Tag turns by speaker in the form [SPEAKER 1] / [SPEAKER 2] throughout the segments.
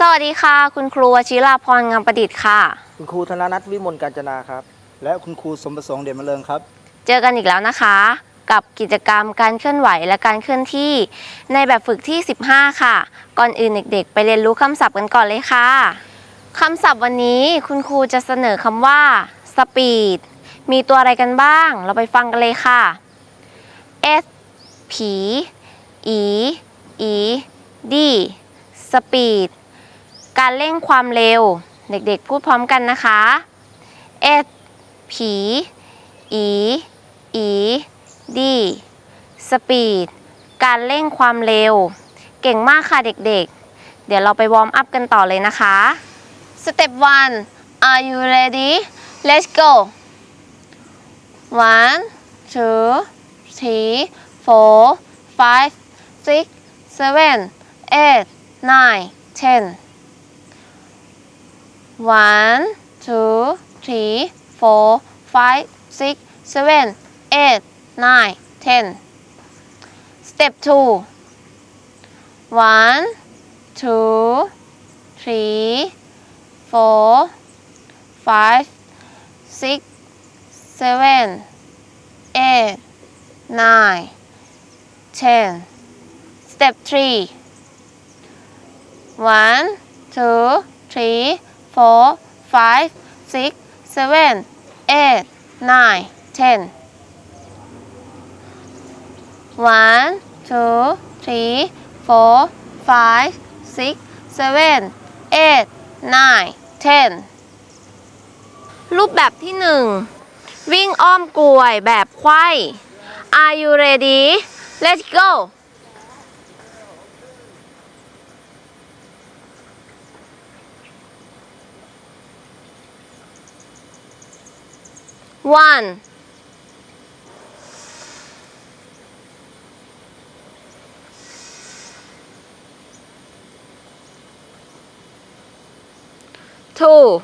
[SPEAKER 1] สวัสดีค่ะ คุณครูวชิราพรงามประดิษฐ์ค่ะ
[SPEAKER 2] คุณครูธนนัทวิมลกาญจนาครับ และคุณครูสมประสงค์เด่นมะเริงครับ
[SPEAKER 1] เจอกันอีกแล้วนะคะ กับกิจกรรมการเคลื่อนไหวและการเคลื่อนที่ ในแบบฝึกที่ 15 ค่ะ ก่อนอื่นเด็กๆ ไปเรียนรู้คำศัพท์กันก่อนเลยค่ะคำศัพท์วันนี้คุณครูจะเสนอคำว่า speed มีตัวอะไรกันบ้าง เราไปฟังกันเลยค่ะ S P E E D speed การเร่งความเร็ว เด็กๆ พูดพร้อมกันนะคะ S P E E D speed การเร่งความเร็ว เก่งมากค่ะเด็กๆ เดี๋ยวเราไปวอร์มอัพกันต่อเลยนะคะ Step 1 Are you ready Let's go one two three four five six seven eight nine ten one two three four five six seven eight nine ten. Step two. One two three four five six seven eight nine ten. Step three. One two three four five six seven eight nine ten one two three four five six seven eight nine ten รูปแบบที่หนึ่งวิ่งอ้อมกลวยแบบไขว้ Are you ready Let's go one two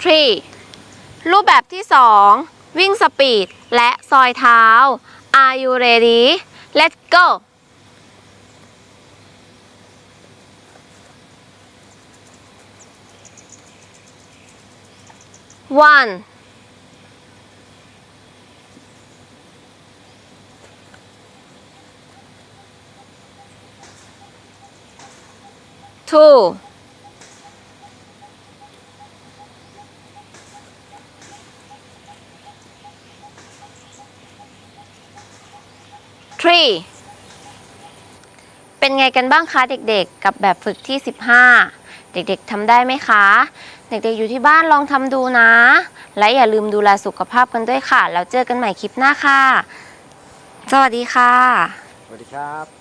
[SPEAKER 1] three รูปแบบที่ 2 วิ่งสปีดและซอยเท้า Are you ready Let's go. One. Two 3 เป็นไงกันบ้างคะเด็กๆ กับแบบฝึกที่ 15 เด็กๆทำได้ไหมคะ เด็กๆอยู่ที่บ้านลองทำดูนะ และอย่าลืมดูแลสุขภาพกันด้วยค่ะ แล้วเจอกันใหม่คลิปหน้าค่ะ สวัสดีค่ะ
[SPEAKER 2] สวัสดีครับ